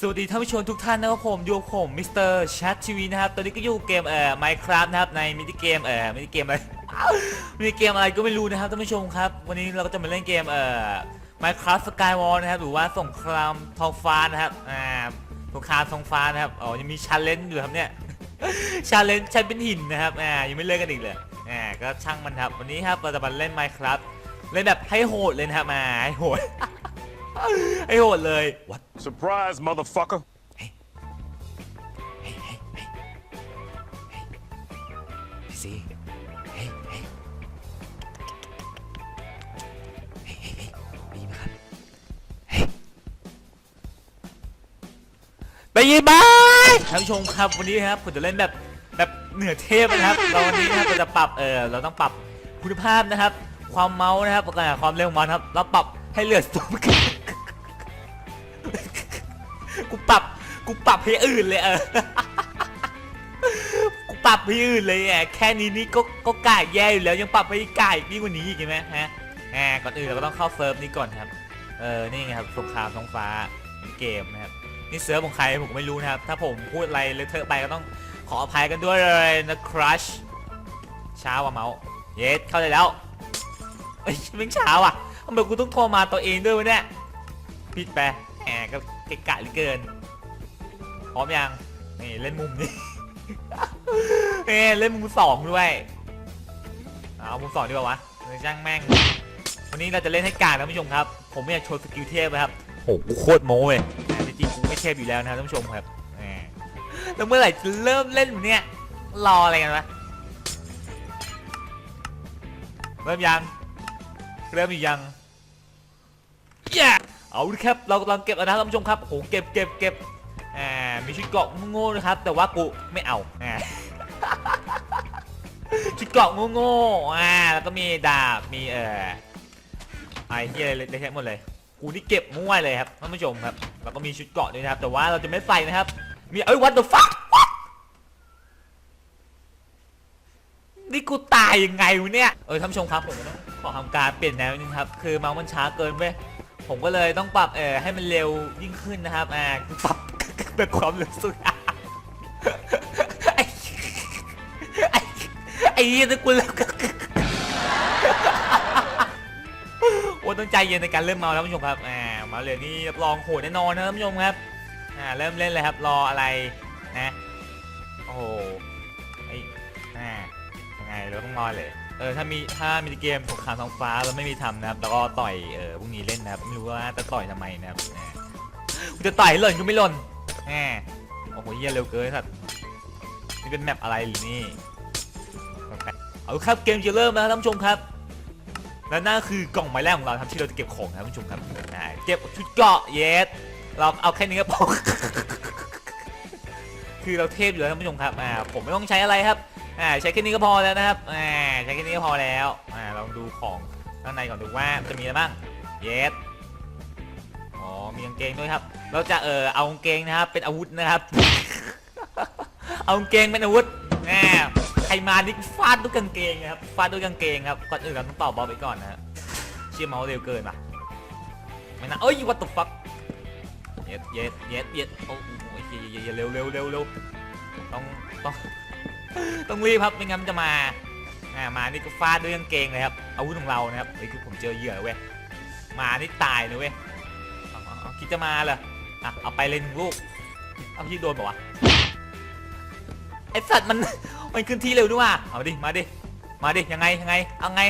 สวัสดีท่านผู้ชมทุกท่านนะครับผมอยู่ผมมิสเตอร์ชัดทีวีนะครับ ตอนนี้ก็อยู่เกมเอ่อ Minecraft นะครับในมินิเกมเอ่อมินิเกมอะไรมินิเกมอะไรก็ไม่รู้นะครับท่านผู้ชมครับ วันนี้เราก็จะมาเล่นเกมเอ่อ Minecraft Skyward นะครับ หรือว่าสงครามทองฟ้านะครับอ่าสงครามทองฟ้านะครับอ๋อยังมีชาเลนจ์อยู่ครับเนี่ยชาเลนจ์ใช้เป็นหินนะครับอ่ายังไม่เลิกกันอีกเลยอ่าก็ช่างมันครับวันนี้ครับเราจะมาเล่น Minecraft เล่นแบบให้โหดเลยนะครับมาให้โหด ให้โหดเลย What Surprise, motherfucker. พี่ซีเฮ้ยเฮ้ยเฮ้ยเฮ้ยเฮ้ยได้ยินไหมครับเฮ้ยได้ยินไหมท่านผู้ชมครับวันนี้ครับผมจะเล่นแบบแบบเหนือเทพนะครับเราวันนี้นะครับเราจะปรับเออเราต้องปรับคุณภาพนะครับ ความเมาส์นะครับแล้วก็ความเร็วของมันครับเราปรับให้เหลือสูงกู กูปรับกูปรับให้อื่นเลยเออกูปรับให้อื่นเลยอะแค่นี้นี่ก็ก็กายแย่อยู่แล้วยังปรับให้กายยิ่งกว่านี้อีกเห็นไหมฮะแหมก่อนอื่นเราก็ต้องเข้าเซิร์ฟนี้ก่อนครับเออนี่ไงครับสงครามท้องฟ้าเกมนะครับนี่เซิร์ฟของใครผมไม่รู้นะครับ ถ้าผมพูดอะไรเลอะเทอะไปก็ต้องขออภัยกันด้วยเลยนะครัชช้าว่ะเมาส์เยสเข้าใจแล้วเอ้ยไม่ช้าว่ะทำไมกูต้องโทรมาตัวเองด้วยวะเนี่ยผิดไป แหมก็เกะกะเหลือเกิน พร้อมยัง นี่เล่นมุมนี้เอ้เล่นมุมสองด้วยเอามุมสองดีกว่าวะเออจ้างแม่ง วันนี้เราจะเล่นให้กลางนะท่านผู้ชมครับ ผมไม่อยากโชว์สกิลเทพนะครับโหกูโคตรโม้เลยแต่จริงๆกูไม่เทพอยู่แล้วนะครับท่านผู้ชมครับแหมแล้วเมื่อไหร่จะเริ่มเล่นแบบเนี้ยรออะไรกันวะ เริ่มยัง เริ่มอีกยัง yeah! เอาละครับเรากำลังเก็บแล้วนะครับท่านผู้ชมครับโหเก็บเก็บเก็บอ่ามีชุดเกราะโง่ๆนะครับ แต่ว่ากูไม่เอาอ่าชุดเกราะโง่ๆอ่าแล้วก็มีดาบมีเอ่อไอ้ที่อะไรเละเทะหมดเลยกูนี่เก็บมั่วเลยครับท่านผู้ชมครับแล้วก็มีชุดเกราะด้วยนะครับ แต่ว่าเราจะไม่ใส่นะครับ มีเอ้ย what the fuck นี่กูตายยังไงวะเนี่ยเออท่านผู้ชมครับผมต้องขอทำการเปลี่ยนแนวนึงครับ คือเมาส์มันช้าเกินไป ผมก็เลยต้องปรับเออให้มันเร็วยิ่งขึ้นนะครับอ่าปรับแบบความเร็วสุดไอ้ไอ้ไอ้เหี้ยนะกูเริ่มโอ้ต้องใจเย็นในการเริ่มเมาแล้วผู้ชมครับอ่ามาเลยนี่รับรองโหดแน่นอนนะท่านผู้ชมครับอ่าเริ่มเล่นเลยครับรออะไรนะโอ้โหไอ้อ่ายังไงเราต้องรอเลย เออถ้ามีถ้ามีเกมสงครามท้องฟ้าเราไม่มีทำนะครับแล้วก็ต่อยเออพรุ่งนี้เล่นนะครับไม่รู้ว่าจะต่อยทำไมนะครับอ่ากูจะต่อยหล่นก็ไม่หล่นแหมโอ้โหเยี่ยเร็วเกินสัตว์นี่เป็นแมปอะไรหรือนี่เอาครับเกมจะเริ่มแล้วท่านผู้ชมครับและนั่นคือกล่องหมายแรกของเราครับที่เราจะเก็บของนะครับท่านผู้ชมครับเก็บชุดเกราะเยสเราเอาแค่นี้ก็พอคือเราเทพอยู่แล้วท่านผู้ชมครับอ่าผมไม่ต้องใช้อะไรครับ อ่าใช้แค่นี้ก็พอแล้วนะครับอ่าใช้แค่นี้ก็พอแล้วอ่าลองดูของข้างในก่อนดูว่าจะมีอะไรบ้างเยสอ๋อมีกางเกงด้วยครับ เราจะเออเอากางเกงนะครับเป็นอาวุธนะครับ เอากางเกงเป็นอาวุธแหมใครมานี่ฟาดด้วยกางเกงนะครับฟาดด้วยกางเกงครับก่อนอื่นเราต้องต่อบอลไปก่อนนะฮะเชี่ยเมาส์เร็วเกินป่ะไม่นะเอ้ย what the fuck เย็ดเย็ดเย็ดเย็ดโอ้โหเย็ดเย็ดเย็ดเร็วเร็วเร็วเร็วต้องต้อง ต้องรีบครับไม่งั้นมันจะมาอ่ามานี่ก็ฟาดด้วยกางเกงเลยครับอาวุธของเรานะครับเฮ้คือผมเจอเหยื่อเว้ยมานี่ตายนะเว้ยเอาเอาเอาคิดจะมาเหรออะเอาไปเลยหนึ่งลูกเอาที่โดนบอกวะไอสัตว์มันมันขึ้นที่เร็วด้วยว่ะเอาดิมาดิมาดิยังไงยังไงเอาไง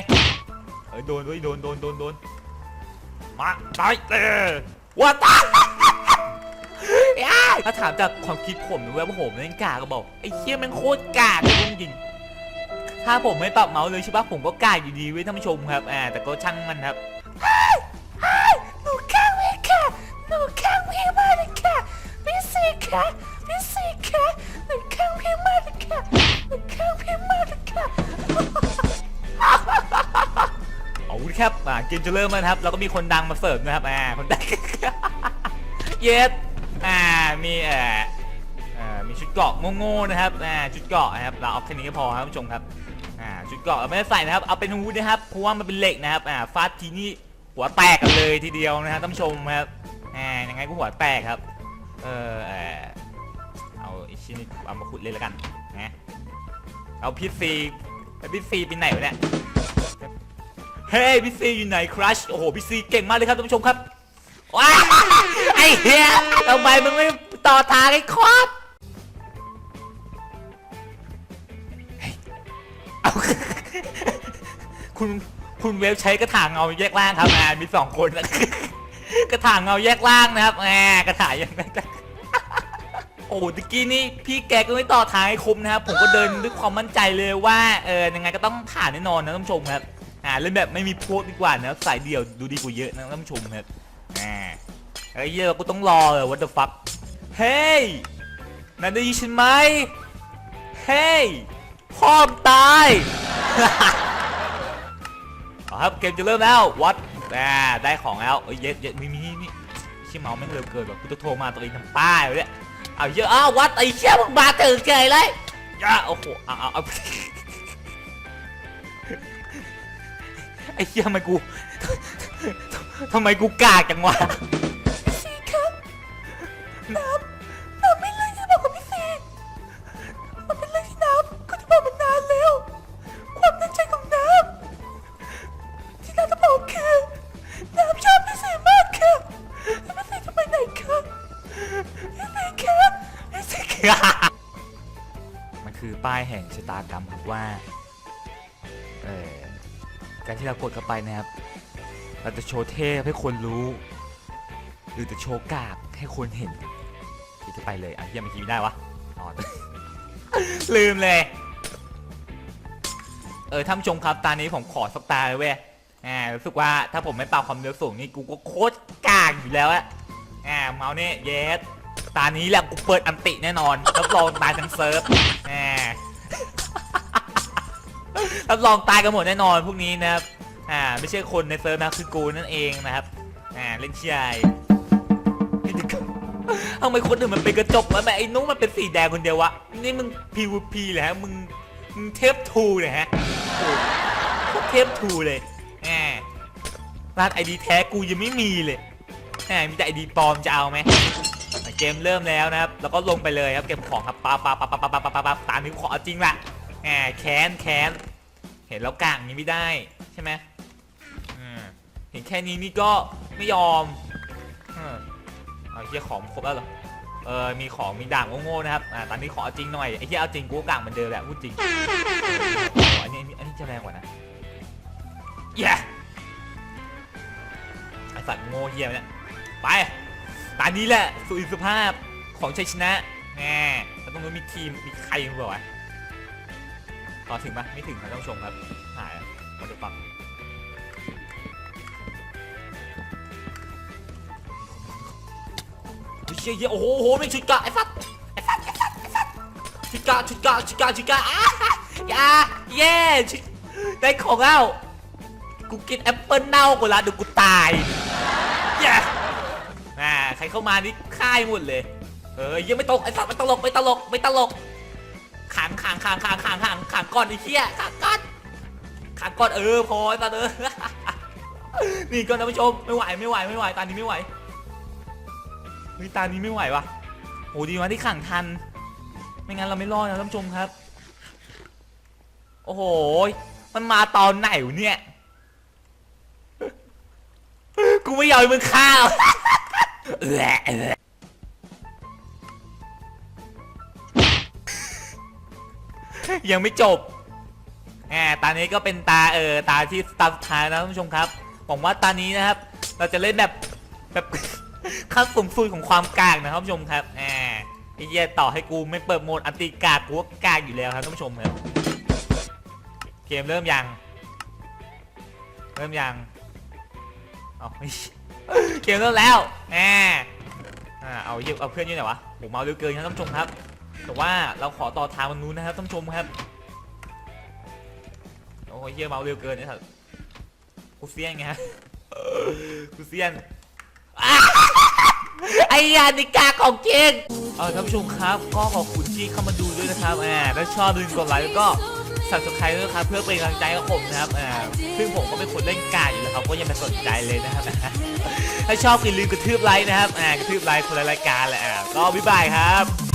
เอ้ยโดนด้วยโดนโดนโดนโดนมาตายเออว่าตาย ถ้าถามจากความคิดผมนะเว้ยว่าผมเล่นกากก็บอกไอ้เชี่ยแมันโคตรกากเลยจริงๆถ้าผมไม่ปรับเมาส์เลยใช่ปะผมก็กากอยู่ดีเว้ยท่านผู้ชมครับอ่าแต่ก็ช่างมันครับหนูข้างพี่ค่ะหนูข้างพี่มากเลยค่ะพี่สีค่ะพี่สีค่ะหนูข้างพี่มากเลยค่ะหนูข้างพี่มากเลยค่ะเอาครับอ่าเกมจะเริ่มแล้วนะครับเราก็มีคนดังมาเสิร์ฟนะครับอ่าคนดังเยสอ่า มีเอ่อเอ่อมีชุดเกราะโง่ๆนะครับอ่าชุดเกราะนะครับเราเอาแค่นี้ก็พอครับท่านผู้ชมครับอ่าชุดเกราะเราไม่ได้ใส่นะครับเอาเป็นอาวุธนะครับเพราะว่ามันเป็นเหล็กนะครับอ่าฟาดทีนี่หัวแตกกันเลยทีเดียวนะครับท่านผู้ชมครับอ่ายังไงก็หัวแตกครับเออเออเอาไอีชิ้นนี้เอามาขุดเลยล้วกันนะเอาพีซีพีซีไปไหนวะเนี่ยเฮ้ยพี่ซีอยู่ไหนครัชโอ้โหพีซีเก่งมากเลยครับท่านผู้ชมครับว้าไอ้เหี้ยทำไมมึงไม่ ต่อทางไอ้คอดเฮ้ยเอา คุณคุณเวฟใช้กระถางเงาแยกล่างครับอ่ามีสองคนนะ กระถางเงาแยกล่างนะครับแหมกระถางอยังไงกันโอ้ตะกี้นี่พี่แกก็ไม่ต่อทางให้คมนะครับ ผมก็เดินด้วยความมั่นใจเลยว่าเออยังไงก็ต้องผ่านแน่นอนนะท่านผู้ชมครับอ่าเล่นแบบไม่มีโพสต์ดีกว่านะสายเดี่ยวดูดีกว่าเยอะนะท่านผู้ชมครับอ่าไอ้เหี้ยกูต้องรอเลย what the fuck เฮ้ยนั่นได้ยินฉันไหมเฮ้ยพ่อมตายเอาครับเกมจะเริ่มแล้ววัดอ่ได้ของแล้วเอ้ยเย็ดเย็ดมีมีนี่ชิเมาไม่งเร็วเกินแบบกูจะโทรมาตัวเองทำป้ายเนี่ยเอาเยอะอ้าววัดไอ้เชี่ยมึงมาถึงเกยเลยย่าโอ้โหเอาเอาเอาไอ้เชี่ยทำไมกูทำไมกูกากจังวะ น้ำน้ำไม่เลยจะบอกกับพี่ซีมันเป็นเรื่องที่น้ำก็จะบอกมันนานแล้ว ความตั้งใจของน้ำที่เราจะบอกคือน้ำชอบพี่สีมากค่ะแล้วพี่สีจะไปไหนคะพี่สีคะพี่สีคะมันคือป้ายแห่งชะตากรรมครับว่า เออการที่เรากดเข้าไปนะครับ เราจะโชว์เทพให้คนรู้ หรือจะโชว์กากให้คนเห็นที่จะไปเลยอะเฮียเมื่อกี้ไม่ได้วะอ๋อลืมเลย เออท่านผู้ชมครับตานี้ผมขอสักตาเลยเว้ยอ่ารู้สึกว่าถ้าผมไม่ปรับความเร็วสูงนี่กูก็โคตรกากอยู่แล้วอะอ่าเมาส์นี่เยสตานี้แหละกูเปิดอันติแน่นอนรับรองตายทั้งเซิร์ฟอ่ารับรองตายกันหมดแน่นอนพวกนี้นะครับ อ่า ไม่ใช่คนในเซิร์ฟนะคือกูนั่นเองนะครับ อ่า เล่นเชียร์ ทำไมคนอื่นมันเป็นกระจกวะแม่ไอ้นุ้งมันเป็นสีแดงคนเดียววะ นี่มึง PVP เหรอฮะมึงมึงเทปทูเลยฮะโอ้โหเทปทูเลยแหมรหัสไอดีแท้กูยังไม่มีเลยแหมมีแต่ไอดีปลอมจะเอาไหมเกมเริ่มแล้วนะครับ แล้วก็ลงไปเลยครับเก็บของครับปาปาปาปาปาปาปาปาปาตามนี้ขอจริงละแหมแค้นแค้นเห็นแล้วกางนี้ไม่ได้ใช่ไหมอืมเห็นแค่นี้นี่ก็ไม่ยอมอ เอาเฮียของครบแล้วเหรอ เออมีของมีด่างโง่ๆนะครับ อ่าตอนนี้ขอเอาจริงหน่อย ไอ้ที่เอาจริงกูก็กางเหมือนเดิมแหละพูดจริงโอ้อันนี้อันนี้อันนี้จะแรงกว่านะเย้ไอสัตว์โง่เฮียเนี่ย ไปตอนนี้แหละสุอิสภาพของชัยชนะแน่แล้วตรงนู้นมีทีม มีใครมั้งวะต่อถึงปะไม่ถึงครับท่านผู้ชมครับ หายมาดูฟัง เฮียเฮียโอ้โหโอ้โหไม่ชุดกะไอ้สัตว์ไอ้สัตว์ไอ้สัตว์ไอ้สัตว์ชุดกะชุดกะชุดกะชุดกะอ้าอย่าเย่ชุดได้ของแล้วกูกินแอปเปิลเน่ากูละเดี๋ยวกูตายเย่อ่าใครเข้ามานี่ค่ายหมดเลยเออยังไม่ตกไอ้สัตว์ไม่ตลกไม่ตลกไม่ตลกขังขังขังขังขังขังขังก่อนไอ้เหี้ยขังก่อนขังก่อนเออพอไอ้สัตว์เออนี่ก่อนท่านผู้ชมไม่ไหวไม่ไหวไม่ไหวตอนนี้ไม่ไหว เฮ้ยตานี้ไม่ไหววะโหดีวะที่ขังทัน ไม่งั้นเราไม่รอดนะท่านผู้ชมครับ โอ้โห มันมาตอนไหนวะเนี่ย กูไม่ยอมมึงฆ่าหรอกเออเออยังไม่จบแหมตานี้ก็เป็นตาเออตาที่ตาสุดท้ายนะท่านผู้ชมครับหวังว่าตานี้นะครับ เราจะเล่นแบบแบบ ขั้นสูงสุดของความกากนะครับผู้ชมครับแหมไอ้เหี้ยต่อให้กูไม่เปิดโหมดอันติกากกูก็กากอยู่แล้วครับท่านผู้ชมครับเกมเริ่มยัง เริ่มยังเอาเกมเริ่มแล้วแหมอ่าเอาเหี้ยเอาเพื่อนยี่ไหนวะผมเมาเร็วเกินครับท่านผู้ชมครับ แต่ว่าเราขอต่อทางมันนู้นนะครับท่านผู้ชมครับโอ้ยเหี้ยเมาเร็วเกินเนี่ยครับกูเซียนไงฮะกูเซียน ไอยานิกาของจริงเออท่านผู้ชมครับก็ขอบคุณที่เข้ามาดูด้วยนะครับอ่าถ้าชอบอย่าลืมกดไลค์แล้วก็สับสไครต์ด้วยครับเพื่อเป็นกำลังใจกับผมนะครับอ่าซึ่งผมก็เป็นคนเล่นกาอยู่แล้วครับก็ยังไม่สนใจเลยนะครับถ้าชอบก็ลืมกระทืบไลค์นะครับอ่ากระทืบไลค์คนละรายการแหละอ่าก็บ๊ายบายครับ